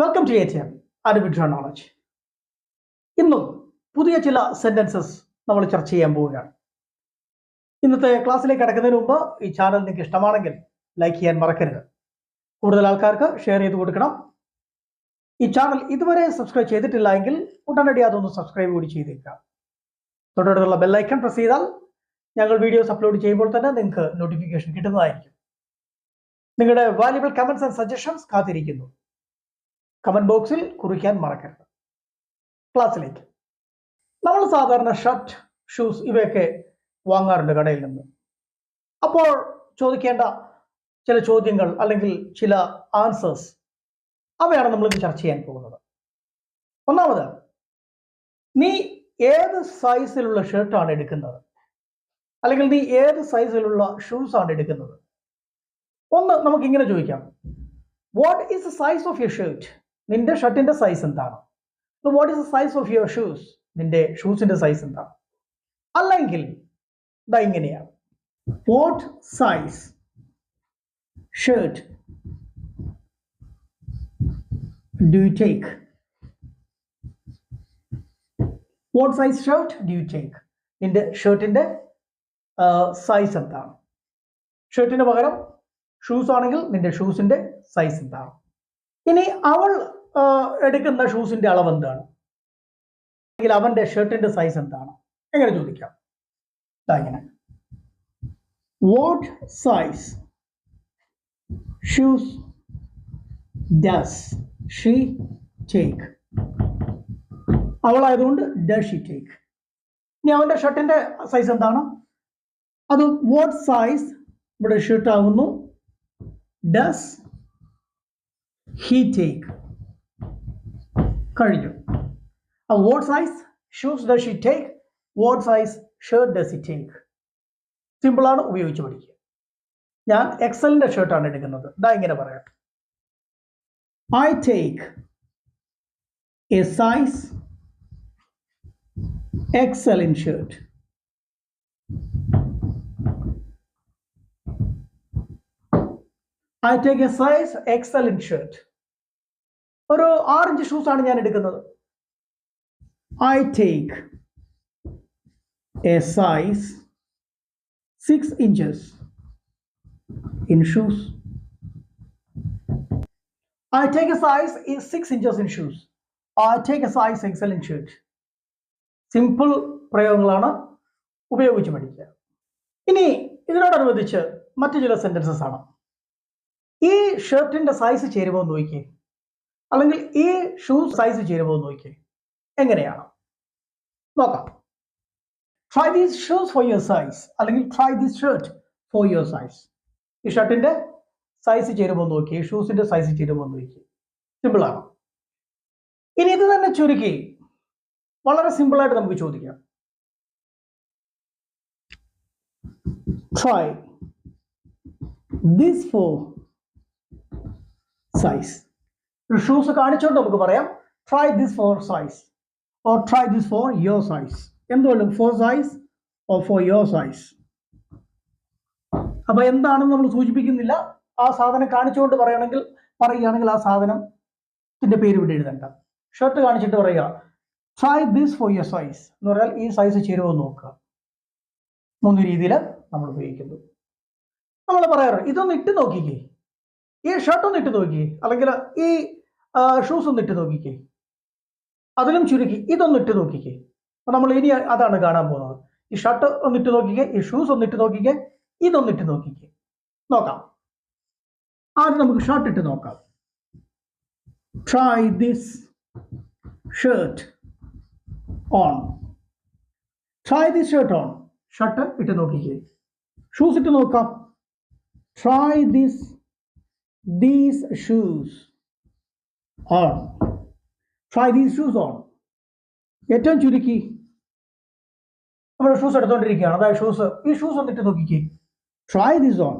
Welcome to a artificial knowledge ഇന്നും പുതിയ ചില സെന്റൻസസ് നമ്മൾ ചർച്ച ചെയ്യാൻ പോവുകയാണ്. ഇന്നത്തെ ക്ലാസ്സിലേക്ക് കടക്കുന്നതിന് മുമ്പ് ഈ ചാനൽ നിങ്ങൾക്ക് ഇഷ്ടമാണെങ്കിൽ ലൈക്ക് ചെയ്യാൻ മറക്കരുത്. കൂടുതൽ ആൾക്കാർക്ക് ഷെയർ ചെയ്ത് കൊടുക്കണം. ഈ ചാനൽ ഇതുവരെ സബ്സ്ക്രൈബ് ചെയ്തിട്ടില്ല എങ്കിൽ ഉടനടി അതൊന്ന് സബ്സ്ക്രൈബ് കൂടി ചെയ്തേക്കുക. തൊട്ടടുത്തുള്ള ബെല്ലൈക്കൺ പ്രസ് ചെയ്താൽ ഞങ്ങൾ വീഡിയോസ് അപ്ലോഡ് ചെയ്യുമ്പോൾ തന്നെ നിങ്ങൾക്ക് നോട്ടിഫിക്കേഷൻ കിട്ടുന്നതായിരിക്കും. നിങ്ങളുടെ വാല്യുബിൾ കമൻസ് ആൻഡ് സജഷൻസ് കാത്തിരിക്കുന്നു. കമന്റ് ബോക്സിൽ കുറിക്കാൻ മറക്കരുത്. ക്ലാസ്സിലേക്ക്. നമ്മൾ സാധാരണ ഷർട്ട് ഷൂസ് ഇവയൊക്കെ വാങ്ങാറുണ്ട് കടയിൽ നിന്ന്. അപ്പോൾ ചോദിക്കേണ്ട ചില ചോദ്യങ്ങൾ അല്ലെങ്കിൽ ചില ആൻസേഴ്സ് അവയാണ് നമ്മൾ ചർച്ച ചെയ്യാൻ പോകുന്നത്. ഒന്നാമത് നീ ഏത് സൈസിലുള്ള ഷർട്ടാണ് എടുക്കുന്നത്? അല്ലെങ്കിൽ നീ ഏത് സൈസിലുള്ള ഷൂസ് ആണ് എടുക്കുന്നത്? ഒന്ന് നമുക്ക് ഇങ്ങനെ ചോദിക്കാം. What is the size of your shirt നിന്റെ ഷർട്ടിന്റെ സൈസ് എന്താണ്? What is the size of your shoes നിന്റെ ഷൂസിന്റെ സൈസ് എന്താണ്? അല്ലെങ്കിൽ ഇതാ ഇങ്ങനെയാണ്. What size shirt do you take what size shirt do you take നിന്റെ ഷർട്ടിന്റെ സൈസ് എന്താണ്? ഷർട്ടിന് പകരം ഷൂസ് ആണെങ്കിൽ നിന്റെ ഷൂസിന്റെ സൈസ് എന്താണ്? ഇനി അവൾ എടുക്കുന്ന ഷൂസിന്റെ അളവ് എന്താണ്? അല്ലെങ്കിൽ അവന്റെ ഷർട്ടിന്റെ സൈസ് എന്താണ്? എങ്ങനെ ചോദിക്കാം? ഇങ്ങനെ. What size shoes does she take അവളായതുകൊണ്ട് does she take ഇനി അവന്റെ ഷർട്ടിന്റെ സൈസ് എന്താണ്? അത് വാട്ട് സൈസ് ഇവിടെ ഷർട്ട് ആകുന്നു ഡസ് ഹി ടേക്ക് കഴിഞ്ഞു. What size shoes does she take what size shirt does he take സിമ്പിളാണ് ഉപയോഗിച്ച് പഠിക്കുക. ഞാൻ എക്സലിന്റെ ഷർട്ടാണ് എടുക്കുന്നത്. ഇതാ ഇങ്ങനെ പറയാം. I take a size XL in shirt I take a size XL in shirt ഒരു ആറഞ്ച് ഷൂസ് ആണ് ഞാൻ എടുക്കുന്നത്. I take a size six inches in shoes I take a size six inches in shoes I take a size XL in shirt simple പ്രയോഗങ്ങളാണ് ഉപയോഗിച്ച് പഠിക്കുക. ഇനി ഇതിനോടനുബന്ധിച്ച് മറ്റു ചില സെന്റൻസസ് ആണ്. ഈ ഷർട്ടിന്റെ സൈസ് ചേരുമോ എന്ന് നോക്കിയേ. അല്ലെങ്കിൽ ഈ ഷൂ സൈസ് ചേരുമോ എന്ന് നോക്കിയേ. എങ്ങനെയാണ്? നോക്കാം. Try these shoes for your size അല്ലെങ്കിൽ try these shirt for your size ഈ ഷർട്ടിന്റെ സൈസ് ചേരുമോ എന്ന് നോക്കി ഷൂസിന്റെ സൈസ് ചേരുമോ എന്ന് നോക്കി സിമ്പിൾ ആണ്? ഇനി ഇത് തന്നെ ചുരുക്കി. വളരെ സിമ്പിളായിട്ട് നമുക്ക് ചോദിക്കാം. Try this for size shoes കാണിച്ചുകൊണ്ട് നമുക്ക് പറയാം. Try this for size or try this for your size എന്തുകൊണ്ടും for size or for your size അപ്പൊ എന്താണെന്ന് നമ്മൾ സൂചിപ്പിക്കുന്നില്ല. ആ സാധനം കാണിച്ചുകൊണ്ട് പറയണമെങ്കിൽ പറയുകയാണെങ്കിൽ ആ സാധനത്തിന്റെ പേര് ഇവിടെ എഴുതണ്ട. ഷർട്ട് കാണിച്ചിട്ട് പറയുക. Try this for your size എന്ന് പറഞ്ഞാൽ ഈ സൈസ് ചേരുമോ നോക്കുക. മൂന്ന് രീതിയിൽ നമ്മൾ ഉപയോഗിക്കുന്നു. നമ്മൾ പറയാറ് ഇതൊന്ന് ഇട്ട് നോക്കിക്കേ. ഈ ഷർട്ട് ഒന്ന് ഇട്ട് നോക്കിക്കേ അല്ലെങ്കിൽ ഈ ഷൂസ് ഒന്ന് ഇട്ട് നോക്കിക്കേ. അതിലും ചുരുക്കി. ഇതൊന്ന് ഇട്ട് നോക്കിക്കേ. അപ്പൊ നമ്മൾ ഇനി അതാണ് കാണാൻ പോകുന്നത്. ഈ ഷർട്ട് ഒന്ന് ഇട്ട് നോക്കിക്കേ ഈ ഷൂസ് ഒന്ന് ഇട്ട് നോക്കിക്കേ ഇതൊന്ന് ഇട്ട് നോക്കിക്കേ. നോക്കാം. ആദ്യം നമുക്ക് ഷർട്ട് ഇട്ട് നോക്കാം. Try this shirt on try this shirt on shirt ഇട്ട് നോക്കിക്കേ. ഷൂസ് ഇട്ട് നോക്കാം. Try this these shoes on. Try these shoes on. ഏറ്റവും ചുരുക്കി നമ്മുടെ ഷൂസ് എടുത്തോണ്ടിരിക്കുകയാണ്. അതായത് ഷൂസ് ഈ ഷൂസ് ഒന്നിട്ട് നോക്കിക്കേ. ട്രൈ ദിസ് ഓൺ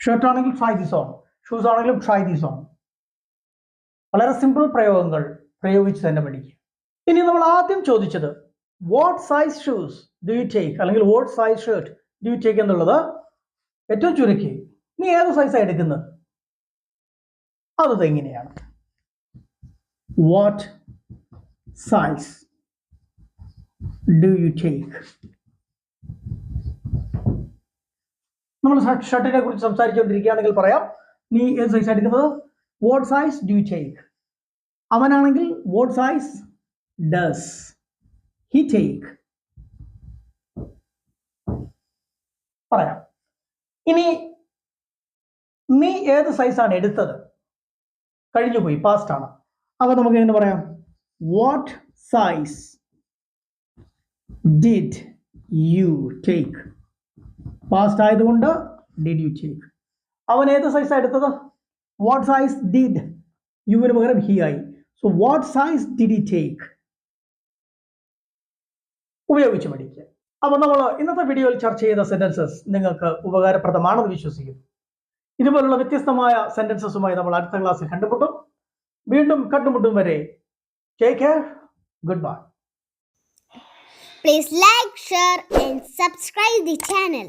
ഷർട്ട് ആണെങ്കിൽ ട്രൈ ദിസ് ഓൺ ഷൂസ് ആണെങ്കിലും ട്രൈ ദിസ് ഓൺ വളരെ സിമ്പിൾ പ്രയോഗങ്ങൾ പ്രയോഗിച്ച് തന്നെ പഠിക്കുക. ഇനി നമ്മൾ ആദ്യം ചോദിച്ചത് what size shoes do you take അല്ലെങ്കിൽ what size shirt do you take എന്നുള്ളത് ഏറ്റവും ചുരുക്കി നീ ഏത് സൈസാണ് എടുക്കുന്നത്? അത് എങ്ങനെയാണ് what size do you take നമ്മൾ ഷർട്ടിനെ കുറിച്ച് സംസാരിച്ചുകൊണ്ടിരിക്കുകയാണെങ്കിൽ പറയാം നീ ഏത് സൈസ് എടുക്കുന്നത്? What size do you take അവനാണെങ്കിൽ what size does he take പറയാം. ഇനി നീ ഏത് സൈസാണ് എടുത്തത്? കഴിഞ്ഞു പോയി പാസ്റ്റ് ആണ്. അപ്പൊ നമുക്ക് എങ്ങനെ പറയാം. What size did you take past ആയതുകൊണ്ട് ഡിഡ് യു ടേക്ക് അവൻ ഏത് സൈസാണ് എടുത്തത്? വാട്ട് സൈസ് ഡിഡ് യുവിന് പകരം ഹി ആയി. So what size did he take ഉപയോഗിച്ച് പഠിക്കുക. അപ്പോൾ നമ്മൾ ഇന്നത്തെ വീഡിയോയിൽ ചർച്ച ചെയ്ത സെന്റൻസസ് നിങ്ങൾക്ക് ഉപകാരപ്രദമാണെന്ന് വിശ്വസിക്കുന്നു. ഇതുപോലുള്ള വ്യത്യസ്തമായ സെന്റൻസസുമായി നമ്മൾ അടുത്ത ക്ലാസ്സിൽ കണ്ടുമുട്ടും. വീണ്ടും കണ്ടുമുട്ടും വരെ take care goodbye Please like, share and subscribe the channel.